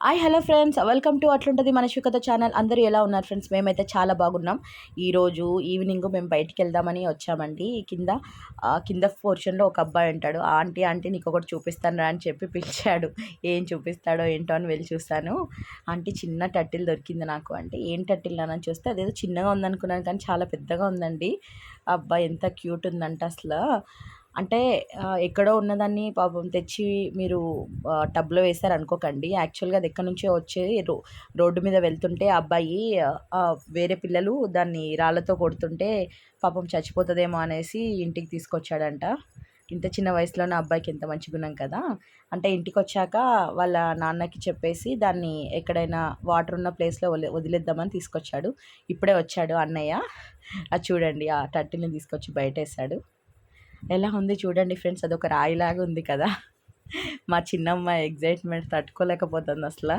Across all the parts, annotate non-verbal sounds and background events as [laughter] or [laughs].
Hi hello friends welcome to అట్లుంటుంది మనశికత channel అందరూ ఎలా ఉన్నారు ఫ్రెండ్స్ మేమైతే చాలా బాగున్నాం. ఈరోజు ఈవినింగ్ మేము బయటికి వెళ్దామని వచ్చామండి. కింద కింద పోర్షన్లో ఒక అబ్బాయి ఉంటాడు. ఆంటీ ఆంటీ నీకు ఒకటి చూపిస్తాను రా అని చెప్పి పిలిచాడు. ఏం చూపిస్తాడో ఏంటో అని వెళ్ళి చూస్తాను ఆంటీ చిన్న టట్టిల్ దొరికింది నాకు అంటే ఏం టట్టిల్ అని చూస్తే అదేదో చిన్నగా ఉందనుకున్నాను కానీ చాలా పెద్దగా ఉందండి. అబ్బాయి ఎంత క్యూట్ ఉందంటే అసలు. అంటే ఎక్కడో ఉన్నదాన్ని పాపం తెచ్చి మీరు టబ్లో వేశారు అనుకోకండి. యాక్చువల్గా అది ఎక్కడి నుంచో వచ్చే రో రోడ్డు మీద వెళ్తుంటే ఆ అబ్బాయి వేరే పిల్లలు దాన్ని రాళ్ళతో కొడుతుంటే పాపం చచ్చిపోతుందేమో అనేసి ఇంటికి తీసుకొచ్చాడంట. ఇంత చిన్న వయసులోనే నా అబ్బాయికి ఎంత మంచి గుణం కదా! అంటే ఇంటికి వచ్చాక వాళ్ళ నాన్నకి చెప్పేసి దాన్ని ఎక్కడైనా వాటర్ ఉన్న ప్లేస్లో వదిలే వదిలేద్దామని తీసుకొచ్చాడు. ఇప్పుడే వచ్చాడు అన్నయ్య. అది చూడండి ఆ టట్టిని తీసుకొచ్చి బయట వేసాడు ఎలా ఉంది చూడండి ఫ్రెండ్స్ అదొక రాయిలాగా ఉంది కదా. మా చిన్నమ్మ ఎగ్జైట్మెంట్ తట్టుకోలేకపోతుంది అసలు.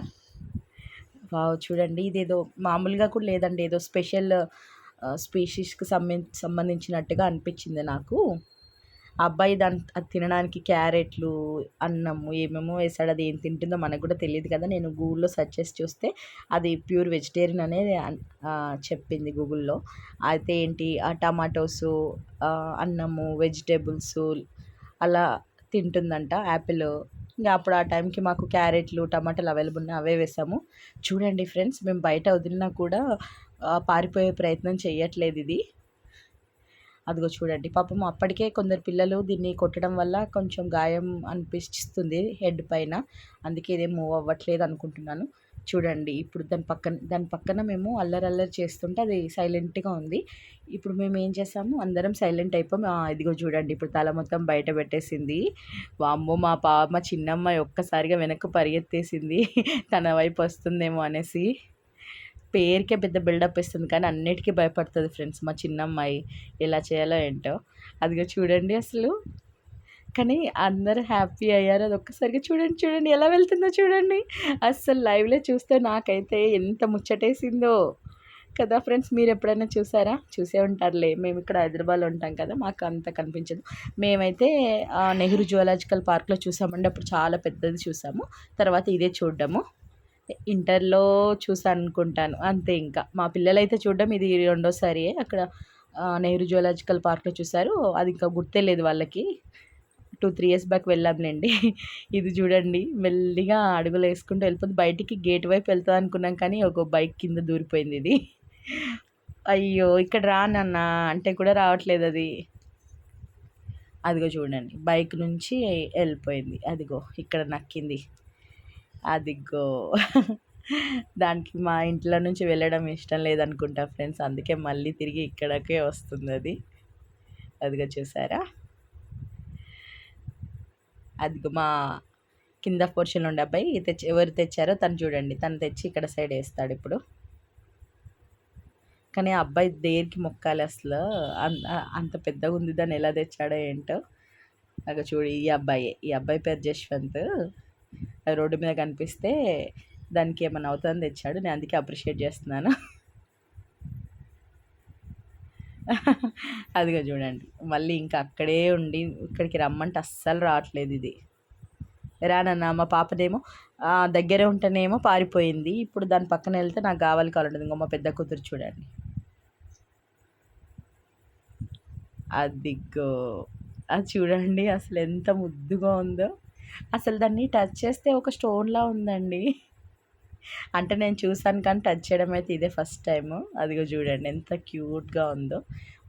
వావ్ చూడండి ఇదేదో మామూలుగా కూడా లేదండి ఏదో స్పెషల్ స్పీషీస్కి సంబంధ సంబంధించినట్టుగా అనిపించింది నాకు. అబ్బాయి దాని అది తినడానికి క్యారెట్లు అన్నము ఏమేమో వేసాడు అది ఏం తింటుందో మనకు కూడా తెలియదు కదా. నేను గూగుల్లో సెర్చ్ చేసి చూస్తే అది ప్యూర్ వెజిటేరియన్ అనేది చెప్పింది గూగుల్లో. అయితే ఏంటి ఆ అన్నము వెజిటేబుల్స్ అలా తింటుందంట యాపిల్. ఇంకా అప్పుడు ఆ టైంకి మాకు క్యారెట్లు టమాటాలు అవైలబుల్ ఉన్నాయి అవే వేసాము. చూడండి ఫ్రెండ్స్ మేము బయట వదిలినా కూడా పారిపోయే ప్రయత్నం చేయట్లేదు ఇది. అదిగో చూడండి పాపం అప్పటికే కొందరు పిల్లలు దీన్ని కొట్టడం వల్ల కొంచెం గాయం అనిపిస్తుంది హెడ్ పైన. అందుకే ఇదేం మూవ్ అవ్వట్లేదు అనుకుంటున్నాను. చూడండి ఇప్పుడు దాని పక్కన దాని పక్కన మేము అల్లరి అల్లరి చేస్తుంటే అది సైలెంట్గా ఉంది. ఇప్పుడు మేము ఏం చేసాము? అందరం సైలెంట్ అయిపోయి. ఇదిగో చూడండి ఇప్పుడు తల మొత్తం బయట పెట్టేసింది. వామ్మో మా పా మా చిన్నమ్మాయి ఒక్కసారిగా వెనక్కి పరిగెత్తేసింది. తన వైపు వస్తుందేమో అనేసి. పేరుకే పెద్ద బిల్డప్ ఇస్తుంది కానీ అన్నిటికీ భయపడుతుంది ఫ్రెండ్స్ మా చిన్నమ్మాయి ఎలా చేయాలో ఏంటో. అదిగో చూడండి అసలు. కానీ అందరు హ్యాపీ అయ్యారు. అది ఒక్కసారిగా చూడండి చూడండి ఎలా వెళ్తుందో చూడండి. అస్సలు లైవ్లో చూస్తే నాకైతే ఎంత ముచ్చటేసిందో. కదా ఫ్రెండ్స్ మీరు ఎప్పుడైనా చూసారా? చూసే ఉంటారులే. మేము ఇక్కడ హైదరాబాద్లో ఉంటాం కదా మాకు అంత కనిపించదు. మేమైతే నెహ్రూ జువలాజికల్ పార్క్లో చూసామండి. అప్పుడు చాలా పెద్దది చూసాము. తర్వాత ఇదే చూడడము. ఇంటర్లో చూసాను అనుకుంటాను అంతే ఇంకా. మా పిల్లలైతే చూడడం ఇది రెండోసారి. అక్కడ నెహ్రూ జువలాజికల్ పార్క్లో చూసారు అది ఇంకా గుర్తే లేదు వాళ్ళకి. టూ త్రీ ఇయర్స్ బ్యాక్ వెళ్ళాంలేండి. ఇది చూడండి. మెల్లిగా అడుగులు వేసుకుంటూ వెళ్ళిపోతుంది బయటికి గేట్ వైపు వెళ్తుంది అనుకున్నాం కానీ ఒక బైక్ కింద దూరిపోయింది ఇది. అయ్యో ఇక్కడ రానన్నా అంటే కూడా రావట్లేదు అది. అదిగో చూడండి. బైక్ నుంచి వెళ్ళిపోయింది. అదిగో ఇక్కడ నక్కింది. అదిగో. దానికి మా ఇంట్లో నుంచి వెళ్ళడం ఇష్టం లేదనుకుంటా ఫ్రెండ్స్. అందుకే మళ్ళీ తిరిగి ఇక్కడికే వస్తుంది అది. అదిగో చూసారా? అదిగో మా కింద పోర్షన్ ఉండే అబ్బాయి తెచ్చి ఎవరు తెచ్చారో తను చూడండి. తను తెచ్చి ఇక్కడ సైడ్ వేస్తాడు ఇప్పుడు. కానీ ఆ అబ్బాయి దేనికి మొక్కాలి అసలు? అంత పెద్దగా ఉంది దాన్ని ఎలా తెచ్చాడో ఏంటో? అక్కడ చూడు ఈ అబ్బాయి. ఈ అబ్బాయి పేరు జశ్వంత్. అది రోడ్డు మీద కనిపిస్తే దానికి ఏమైనా అవుతుందని తెచ్చాడు. నేను అందుకే అప్రిషియేట్ చేస్తున్నాను. [laughs] అదిగో చూడండి. మళ్ళీ ఇంకా అక్కడే ఉండి ఇక్కడికి రమ్మంటే అస్సలు రావట్లేదు ఇది. రానన్నా మా పాపదేమో దగ్గరే ఉంటేనేమో పారిపోయింది. ఇప్పుడు దాని పక్కన వెళ్తే నాకు కావాలి కావాలంటుంది ఇంకో మా పెద్ద కూతురు చూడండి. అదిగో. అది చూడండి అసలు ఎంత ముద్దుగా ఉందో. అసలు దాన్ని టచ్ చేస్తే ఒక స్టోన్లా ఉందండి. అంటే నేను చూసాను కానీ టచ్ చేయడం అయితే ఇదే ఫస్ట్ టైము. అదిగో చూడండి ఎంత క్యూట్గా ఉందో.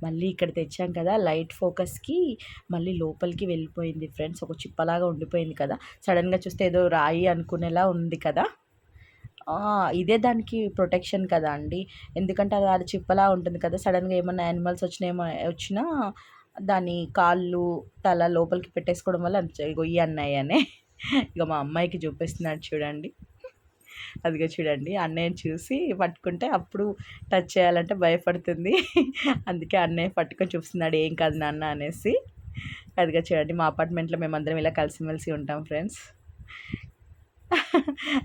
మళ్ళీ ఇక్కడ తెచ్చాం కదా లైట్ ఫోకస్కి మళ్ళీ లోపలికి వెళ్ళిపోయింది ఫ్రెండ్స్. ఒక చిప్పలాగా ఉండిపోయింది కదా. సడన్గా చూస్తే ఏదో రాయి అనుకునేలా ఉంది కదా. ఇదే దానికి ప్రొటెక్షన్ కదా అండి. ఎందుకంటే అది అది చిప్పలా ఉంటుంది కదా. సడన్గా ఏమైనా యానిమల్స్ వచ్చినా వచ్చినా దాని కాళ్ళు తల లోపలికి పెట్టేసుకోవడం వల్ల అంత- ఇగో ఈ అన్నయ్యనే ఇక మా అమ్మాయికి చూపిస్తున్నాడు చూడండి. అదిగో చూడండి అన్నయ్యని చూసి పట్టుకుంటే అప్పుడు టచ్ చేయాలంటే భయపడుతుంది. అందుకే అన్నయ్య పట్టుకొని చూపిస్తున్నాడు ఏం కాదు నాన్న అనేసి. అదిగా చూడండి మా అపార్ట్మెంట్లో మేమందరం ఇలా కలిసిమెలిసి ఉంటాం ఫ్రెండ్స్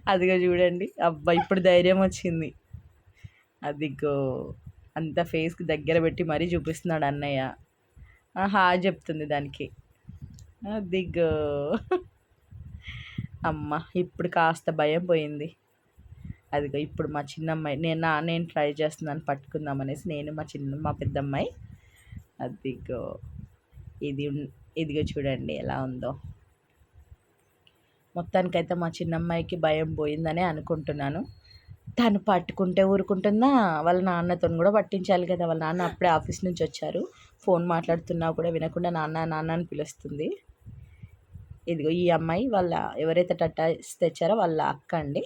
అదిగో చూడండి అబ్బా ఇప్పుడు ధైర్యం వచ్చింది. అదిగో అంత ఫేస్కి దగ్గర పెట్టి మరీ చూపిస్తున్నాడు అన్నయ్య. ఆహా చెప్తుంది దానికి. అదిగో అమ్మ ఇప్పుడు కాస్త భయం పోయింది. అదిగో ఇప్పుడు మా చిన్నమ్మాయి నేను నా నేను ట్రై చేస్తున్నాను పట్టుకుందాం అనేసి నేను మా చిన్న మా పెద్దమ్మాయి. అదిగో ఇది ఇదిగో చూడండి ఎలా ఉందో. మొత్తానికైతే మా చిన్నమ్మాయికి భయం పోయిందనే అనుకుంటున్నాను. తను పట్టుకుంటే ఊరుకుంటుందా? వాళ్ళ నాన్నతో కూడా పట్టించాలి కదా. వాళ్ళ నాన్న అప్పుడే ఆఫీస్ నుంచి వచ్చారు. ఫోన్ మాట్లాడుతున్నా కూడా వినకుండా నాన్న నాన్న అని పిలుస్తుంది. ఇదిగో ఈ అమ్మాయి వాళ్ళ ఎవరైతే టటాస్ తెచ్చారో వాళ్ళ అక్క అండి.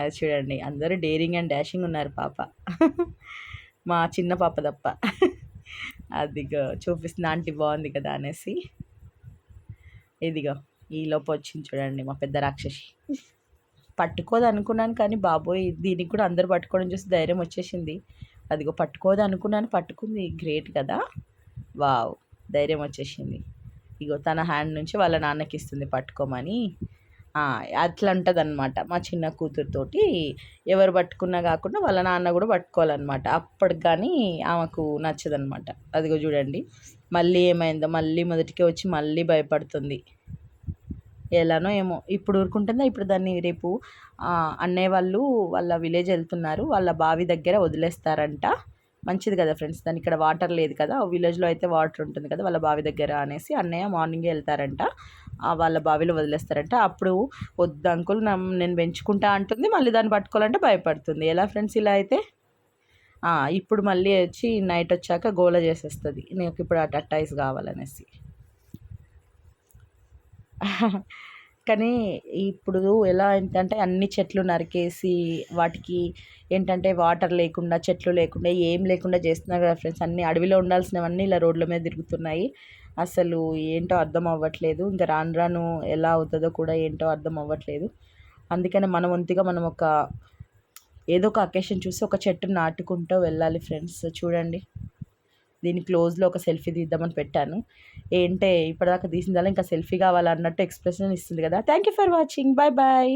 అది చూడండి అందరూ డేరింగ్ అండ్ డాషింగ్ ఉన్నారు పాప. మా చిన్న పాప తప్ప. అదిగో చూపిస్తుంది ఆంటీ బాగుంది కదా అనేసి. ఇదిగో ఈ లోపు వచ్చింది చూడండి మా పెద్ద రాక్షసి. పట్టుకోదు అనుకున్నాను కానీ బాబోయ్ దీనికి కూడా అందరు పట్టుకోవడం చూసి ధైర్యం వచ్చేసింది. అదిగో పట్టుకోదు అనుకున్నాను పట్టుకుంది. గ్రేట్ కదా? వావ్ ధైర్యం వచ్చేసింది. ఇగో తన హ్యాండ్ నుంచి వాళ్ళ నాన్నకి ఇస్తుంది పట్టుకోమని. అట్లా ఉంటుంది అనమాట మా చిన్న కూతురుతోటి. ఎవరు పట్టుకున్నా కాకుండా వాళ్ళ నాన్న కూడా పట్టుకోవాలన్నమాట. అప్పటికి కానీ ఆమెకు నచ్చదనమాట అదిగో చూడండి. మళ్ళీ ఏమైందో మళ్ళీ మొదటికే వచ్చి మళ్ళీ భయపడుతుంది. ఎలానో ఏమో. ఇప్పుడు ఊరుకుంటుందా? ఇప్పుడు దాన్ని రేపు అన్నయ్య వాళ్ళు వాళ్ళ విలేజ్ వెళ్తున్నారు. వాళ్ళ బావి దగ్గర వదిలేస్తారంట. మంచిది కదా ఫ్రెండ్స్ దాని ఇక్కడ వాటర్ లేదు కదా. విలేజ్లో అయితే వాటర్ ఉంటుంది కదా వాళ్ళ బావి దగ్గర అనేసి అన్నయ్య మార్నింగే వెళ్తారంట. వాళ్ళ బావిలో వదిలేస్తారంట. అప్పుడు వద్దు అంకుల్ నేను పెంచుకుంటా అంటుంది. మళ్ళీ దాన్ని పట్టుకోవాలంటే భయపడుతుంది. ఎలా ఫ్రెండ్స్ ఇలా అయితే? ఇప్పుడు మళ్ళీ వచ్చి నైట్ వచ్చాక గోల చేసేస్తుంది. నాకు ఇప్పుడు ఆ కావాలనేసి. కానీ ఇప్పుడు ఎలా ఏంటంటే అన్ని చెట్లు నరికేసి వాటికి ఏంటంటే వాటర్ లేకుండా చెట్లు లేకుండా ఏం లేకుండా చేస్తున్నారు కదా ఫ్రెండ్స్ అన్ని అడవిలో ఉండాల్సినవన్నీ ఇలా రోడ్ల మీద తిరుగుతున్నాయి. అసలు ఏంటో అర్థం అవ్వట్లేదు. ఇంకా రాను రాను ఎలా అవుతుందో కూడా ఏంటో అర్థం అవ్వట్లేదు. అందుకని మనం వంతుగా మనం ఒక ఏదో ఒక అకేషన్ చూసి ఒక చెట్టు నాటుకుంటూ వెళ్ళాలి ఫ్రెండ్స్ చూడండి. దీని క్లోజ్లో ఒక సెల్ఫీ తీద్దామని పెట్టాను. ఏంటే ఇప్పటిదాకా తీసిందల్లా ఇంకా సెల్ఫీ కావాలన్నట్టు ఎక్స్ప్రెషన్ ఇస్తుంది కదా. Thank you for watching. Bye bye.